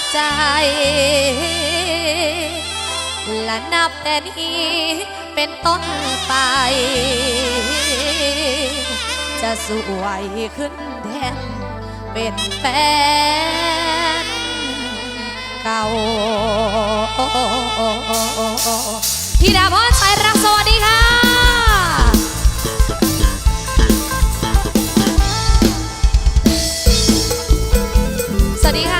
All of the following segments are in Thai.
ากใจ และนับแต่นี้เป็นต้นไป จะสวยขึ้นแทนเป็นแฟนเก่าธิดาพรสไปรักสวัสดีค่ะสวัสดีค่ะ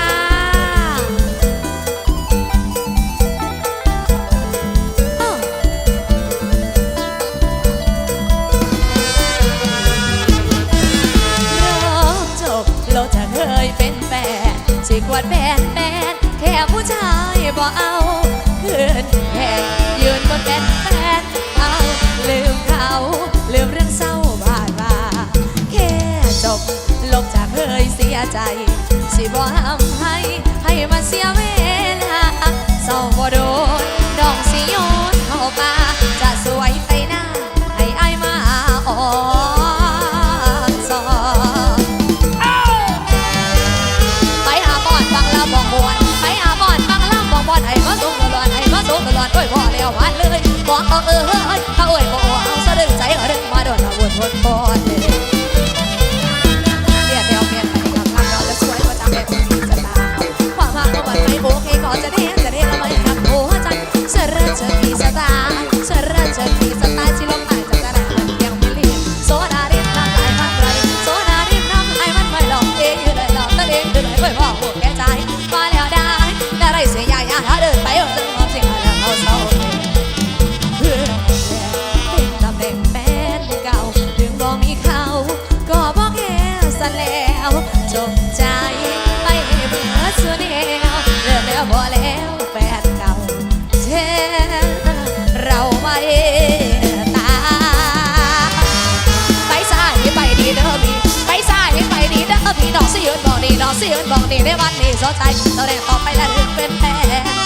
บ่เอาเพื่อนแทนยืนบนแผ่นแฟนเอาลืมเขาลืมเรื่องเศร้าบาดบาแค่จบลบจากเคยเสียใจ สิบ่ทำให้ให้มาเสียเวลาเศร้าบ่โด 呃 บอกดีในวันนี้สดใสแสดงต่อไปและถึงเป็นแฟน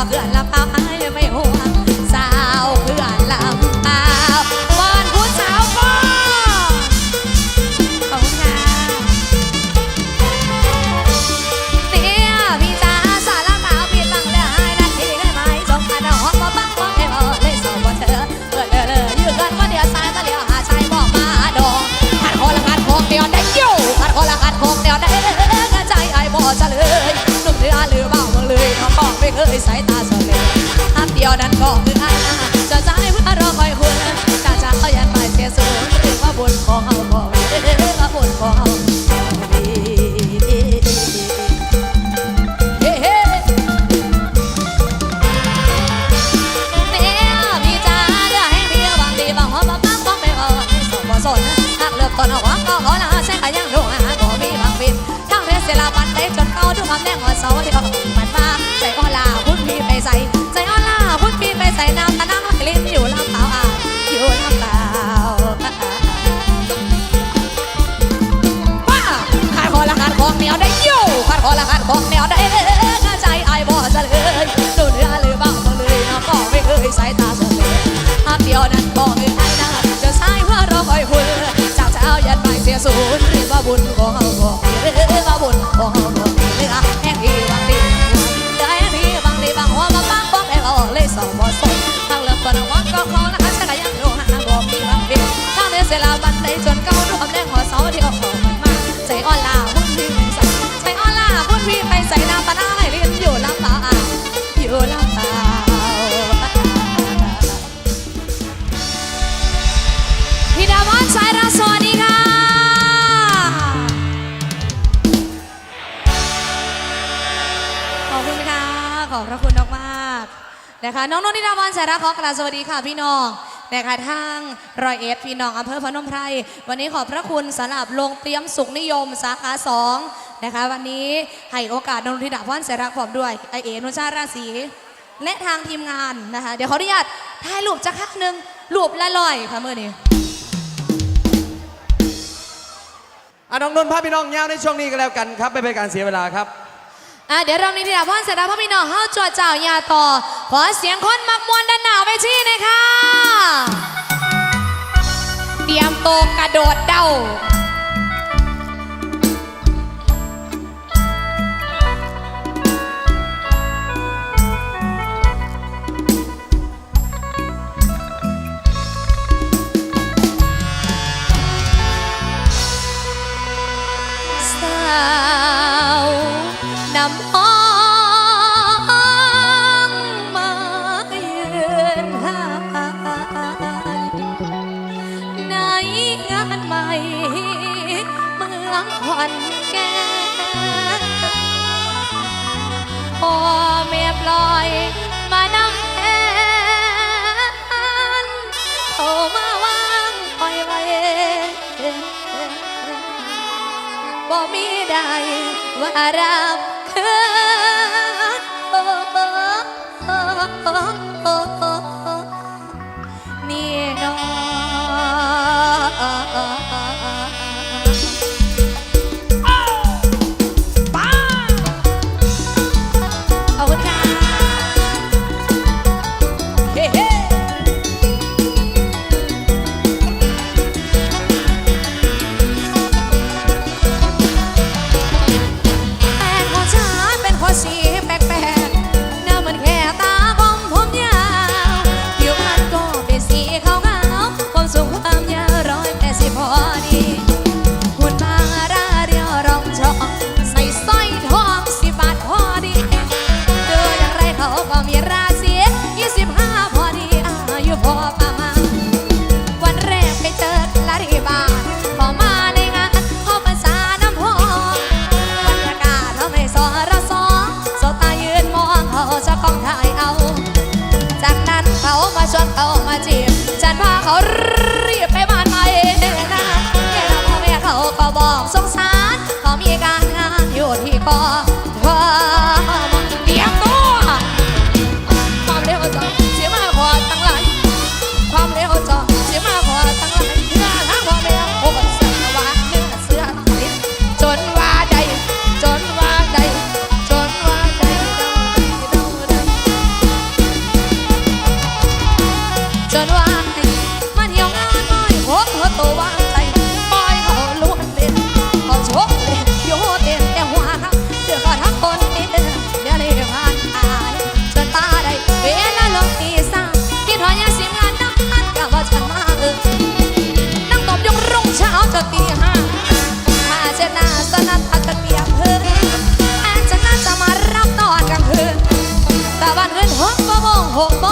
habla เอ้ยสายตาสองเลนภาพเดียวนั้นก็คืออายนะจะใายเพื่อรอคอยคุณจะจะเอายันไปเสียสูงถึงว่าบนของเอาบอกว่าบนของเอา บุญขอเอาบอกเอ้ยมาบุญขอบอก นะคะน้องนนทิดาวันสาระขอกราสวัสดีค่ะพี่น้องนะคะทางรอยเอ็ดพี่น้องอำเภอพนมไพรวันนี้ขอบพระคุณสำหรับโรงเตรียมสุขนิยมสาขาสองนะคะวันนี้ให้โอกาสน้องนนทิดาวันสาระพร้อมด้วยไอเอนุชาราศีและทางทีมงานนะคะเดี๋ยวขออนุญาตถ่ายรูปจะครั้งหนึ่งรูปละลอยค่ะเมื่อนี้อะน้องนนท์พาพี่น้องยาวในช่วงนี้ก็แล้วกันครับไม่เป็นการเสียเวลาครับ อะเดี๋ยวเราในที่ดับพ่อเสร็จแล้วพ่อพี่น้องเฮาจวดเจ้ายาต่อ ขอเสียงคนมักมวนด้านหนาวไปที่หน่อยค่ะเตรียมโตวกระโดดเด้า บ่มีใดว่ารับคือ เขามาชวนเขามาจีบฉันพาเขารีบไปบ้านใหม่นะแม่พ่อแม่เขาก็บอกสงสาร เขามีการงานอยู่ที่กอ 好？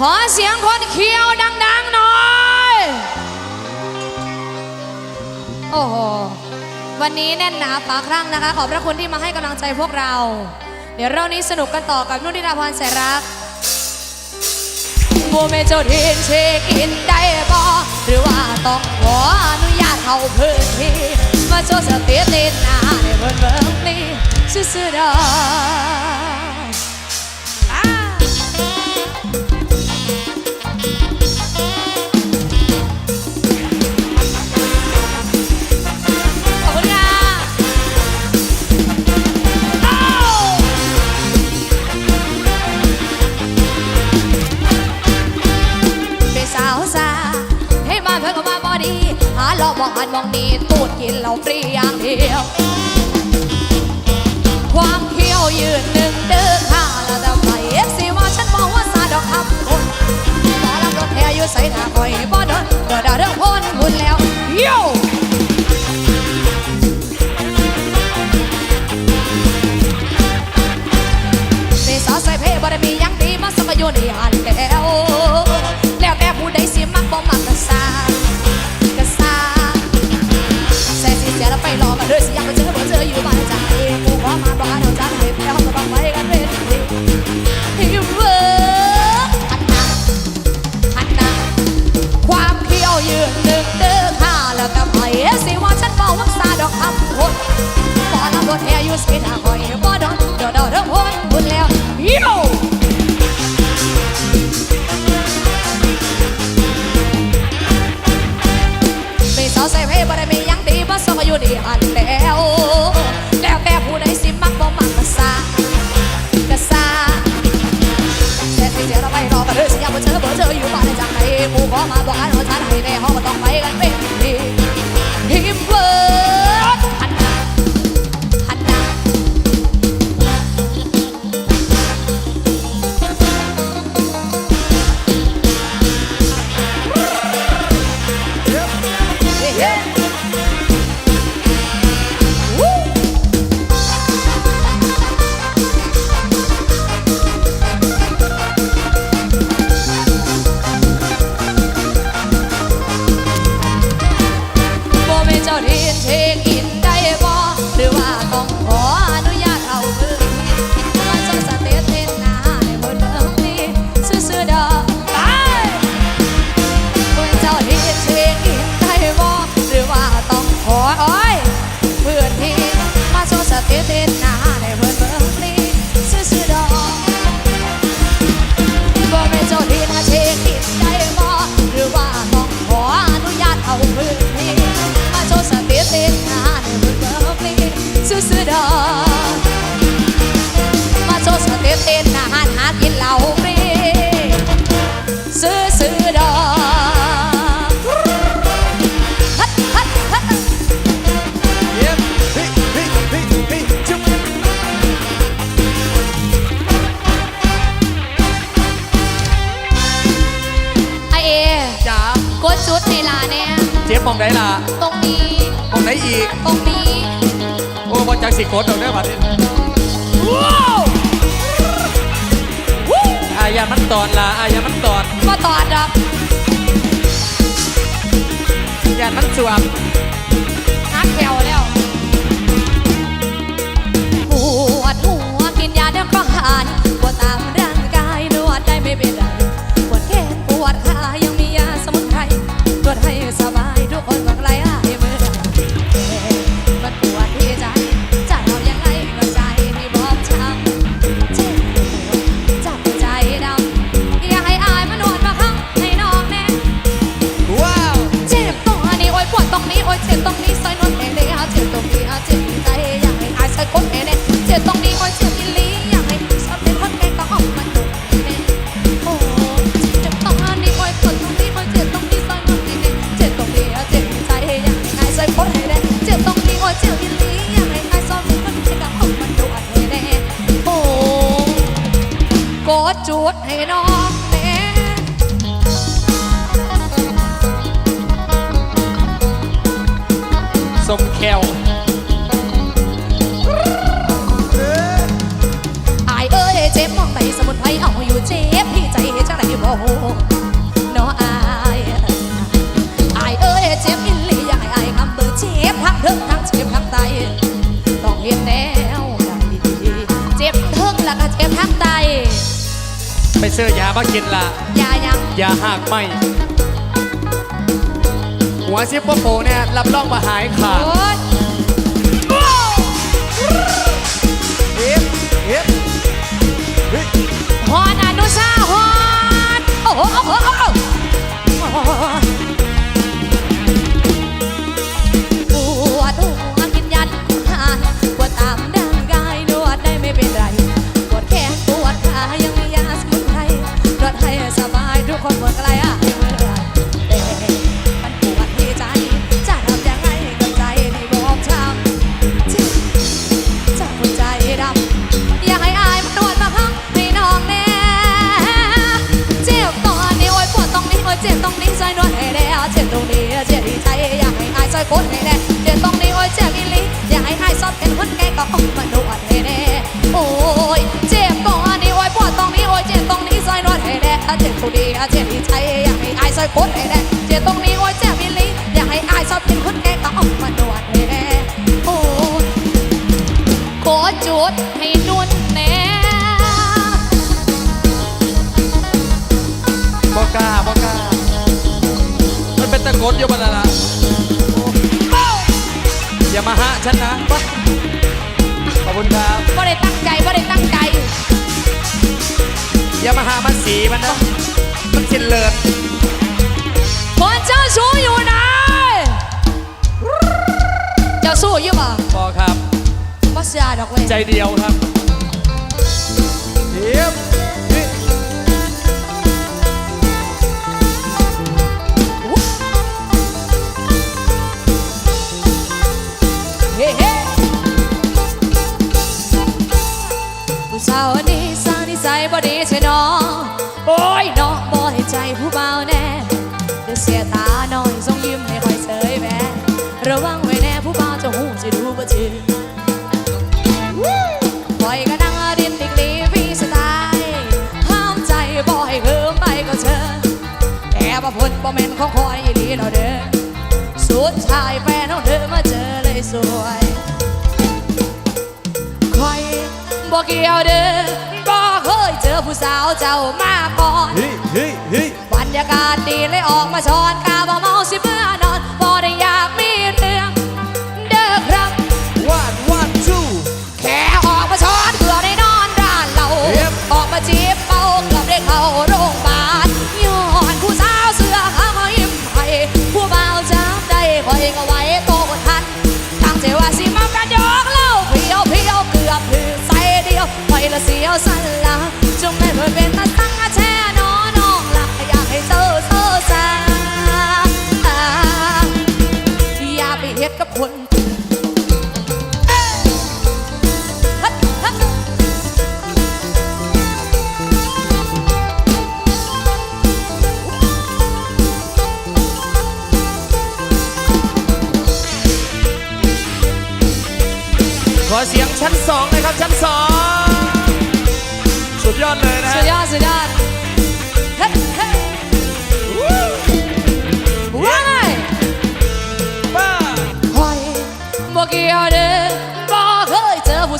ขอเสียงคนเคี้ยวดังๆหน่อย โอ้โห วันนี้แน่นหนาฝาครั่งนะคะ ขอบพระคุณที่มาให้กำลังใจพวกเรา เดี๋ยวเรานี้สนุกกันต่อกับนุ่นธิดาพรแสรักโมเมเจ้าทินเช็คอินได้บ่หรือว่าต้องขออนุญาตเข้าพื้นที่ มาโชว์สเตียตินหน้าในบนเมืองนี้ซื่อๆดออ่ หาหลอกบอกอันมองนี้ตูดกินเหล้าฟรียงเดียว ความเขี้ยวยืนหนึ่งเด้อข้าแล้วแต่ไปเอฟซีว่าฉันมองว่าซาดอกคำคนตอรับรถแทอยู่ใส่หน้าคอยบ่เดินเดินเดินพ้นบุญแล้วโย่เป็นสาวใส่เพบ่ได้มียังดีมาสักอยู่ในหัน เลยสิอยากไปเจอบ่เจออยู่บ้านใจกูขอมาบอกกันเอาจัดให้แพ้ก็ต้องไปกันเป็นทีที่เวิร์กอันหนักอันหนักความเขี้ยวยืนหนึ่งเด้อข้าแล้วก็ไปสิว่าฉันบอกว่าซาดอกคำคนบ่นำรถแห่อยู่สิหน้าคอยบ่ดอนเดอเดอเดอพ้นบุญแล้วโย่ไปสาวใส่เพบ่ได้มียังดีบ่สมอยู่ดีหัน ไหนหมู่ขอมา ซื่อๆดอก มาโชว์สเตตินหน้าหากินเหล้าฟรีซื้อซื้อดอกฮัดฮัดฮัดเยี่ยมเฮ้ยเฮ้ยเฮ้ยเฮ้ยจุ๊บไอเอจ๋ากดจุดในลาเนี่ยเจ็บมองไหนล่ะตรงนี้ มองไหนอีก ตรง สิโคตรดอกเด้อบัดนี้ว้าวอายามันตอนละอายามันตอนมาตอดดอกยานมันสวมนักแถวแล้วปวดหัวกินยาเดี๋ยวก็หายปวดตามร่างกายนวดได้ไม่เป็นไร ไปซื้อยามากินละยายังยาหักไหมหัวซิปโปโปเนี่ยรับรองมาหายขาดโอ๊ยเอฟเอฟเฮ้ยฮอนอนุชาฮอนโอ้โหโอ้โหโอ้โหปวดหัวกินยันหายปวดตามร่างกายนวดได้ไม่เป็นไร กให้อายช่วดให้แน่เจ็บตรงนี้โอ้ยเจ็บอีหลีอยากให้อายซอดเป็นคนแกก็ออกมานวดให้แน่โอ้ยเจ็บตรงนี้โอ้ยปวดตรงนี้โอ้ยเจ็บตรงนี้ช่วยนวดให้แน่เจ็บตรงนี้เจ็บที่ใจอยากให้อายช่วยกดให้แน่เจ็บตรงนี้โอ้ยเจ็บอีหลีอยากให้อายซอดเป็นคนแกก็ออกมานวดให้แน่โอ้ยขอจุดให้นุ่นแน่บอกล้าบอกล้ามันเป็นตะกดอยู่บันละละ อย่ามาหะฉันนะไปขอบคุณครับบ่ได้ตั้งใจบ่ได้ตั้งใจ อย่ามาหามันสีมันนะ มันสินเลิศคนเจ้าชู้อยู่ไหนเจ้าสู้อยู่บ่บอกครับบ่เสียดอกเว้ยใจเดียวครับเทียบ บ่แม่นของคอยอีหลีเนาะเด้อสุดท้ายแฟนของเธอมาเจอเลยสวยคอยบ่เกี่ยวเด้อบ่เคยเจอผู้สาวเจ้ามาก่อนเฮ้ยเฮ้ยเฮ้ยบรรยากาศดีเลยออกมาช้อนกาบ่เมาสิเมื่อน เสียวสันหลังจงไม่เพื่เป็นตา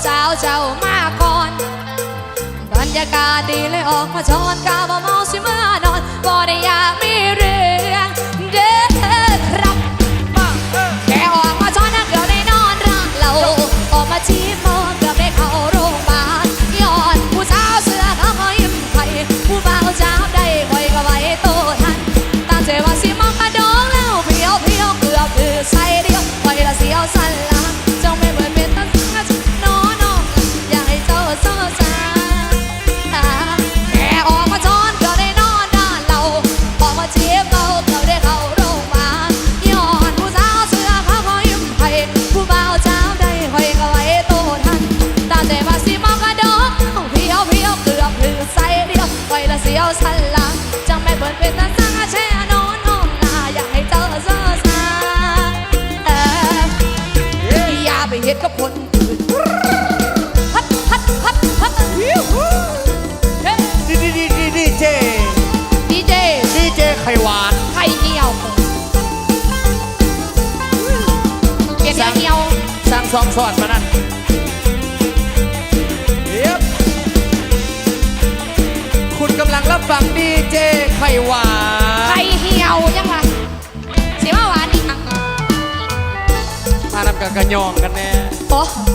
สาวเจ้ามาก่อน บรรยากาศดีเลยออกมาช้อนกาบ่เมาสิเมื่อนอนบ่ได้อยาก อย กันยองกันแน่ โอ้